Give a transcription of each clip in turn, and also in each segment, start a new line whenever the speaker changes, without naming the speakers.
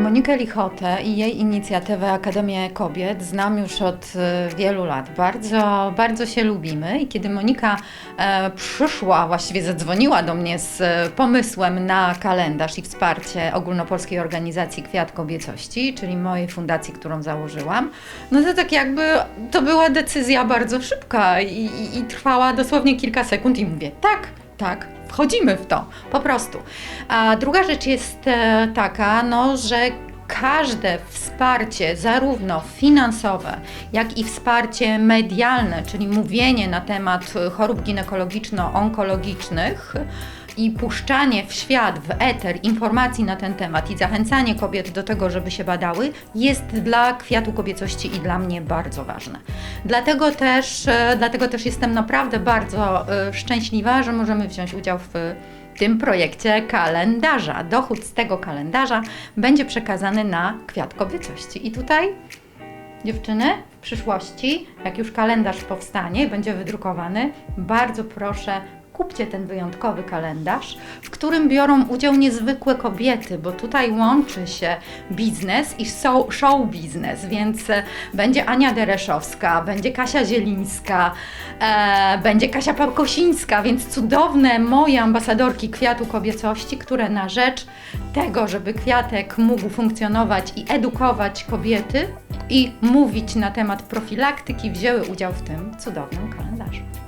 Monikę Lichotę i jej inicjatywę Akademię Kobiet znam już od e, wielu lat. Bardzo, bardzo się lubimy i kiedy Monika e, przyszła, właściwie zadzwoniła do mnie z e, pomysłem na kalendarz i wsparcie ogólnopolskiej organizacji Kwiat Kobiecości, czyli mojej fundacji, którą założyłam, no to tak jakby to była decyzja bardzo szybka i, i, i trwała dosłownie kilka sekund i mówię tak, tak, wchodzimy w to, po prostu. A druga rzecz jest e, taka, no, że każde wsparcie, zarówno finansowe, jak i wsparcie medialne, czyli mówienie na temat chorób ginekologiczno-onkologicznych i puszczanie w świat, w eter informacji na ten temat i zachęcanie kobiet do tego, żeby się badały, jest dla kwiatu kobiecości i dla mnie bardzo ważne. Dlatego też, e, dlatego też jestem naprawdę bardzo e, szczęśliwa, że możemy wziąć udział w tym projekcie kalendarza. Dochód z tego kalendarza będzie przekazany na kwiat kobiecości. I tutaj Dziewczyny, w przyszłości, jak już kalendarz powstanie, będzie wydrukowany, bardzo proszę, kupcie ten wyjątkowy kalendarz, w którym biorą udział niezwykłe kobiety, bo tutaj łączy się biznes i show, biznes, więc e, będzie Ania Dereszowska, będzie Kasia Zielińska, e, będzie Kasia Pałkosińska, więc cudowne moje ambasadorki kwiatu kobiecości, które na rzecz tego, żeby kwiatek mógł funkcjonować i edukować kobiety i mówić na temat profilaktyki, wzięły udział w tym cudownym kalendarzu.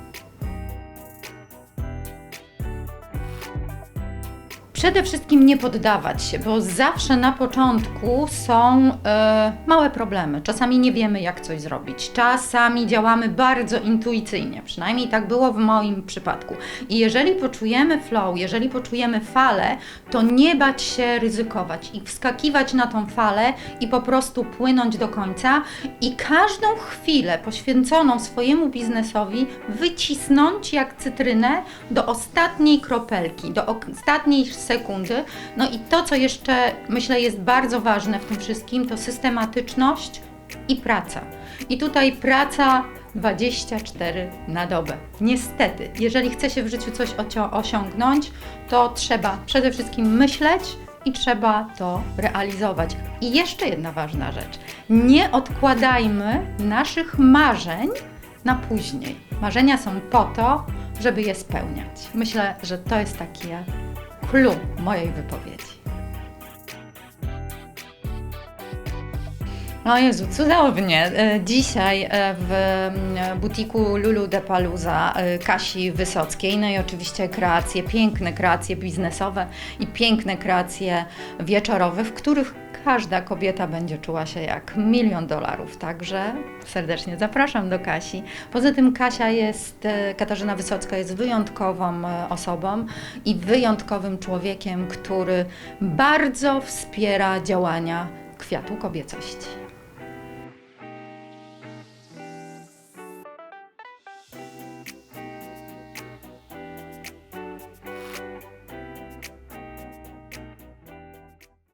Przede wszystkim nie poddawać się, bo zawsze na początku są e, małe problemy. Czasami nie wiemy, jak coś zrobić. Czasami działamy bardzo intuicyjnie, przynajmniej tak było w moim przypadku. I jeżeli poczujemy flow, jeżeli poczujemy falę, to nie bać się ryzykować i wskakiwać na tą falę i po prostu płynąć do końca i każdą chwilę poświęconą swojemu biznesowi wycisnąć jak cytrynę do ostatniej kropelki, do ostatniej. No i to, co jeszcze myślę jest bardzo ważne w tym wszystkim, to systematyczność i praca. I tutaj praca 24 na dobę. Niestety, jeżeli chce się w życiu coś osiągnąć, to trzeba przede wszystkim myśleć i trzeba to realizować. I jeszcze jedna ważna rzecz. Nie odkładajmy naszych marzeń na później. Marzenia są po to, żeby je spełniać. Myślę, że to jest takie clue mojej wypowiedzi. O Jezu, cudownie. E, Dzisiaj e, w butiku Lulu de Paluza e, Kasi Wysockiej, no i oczywiście kreacje, piękne kreacje biznesowe i piękne kreacje wieczorowe, w których każda kobieta będzie czuła się jak milion dolarów. Także serdecznie zapraszam do Kasi. Poza tym Kasia jest, Katarzyna Wysocka jest wyjątkową osobą i wyjątkowym człowiekiem, który bardzo wspiera działania kwiatu kobiecości.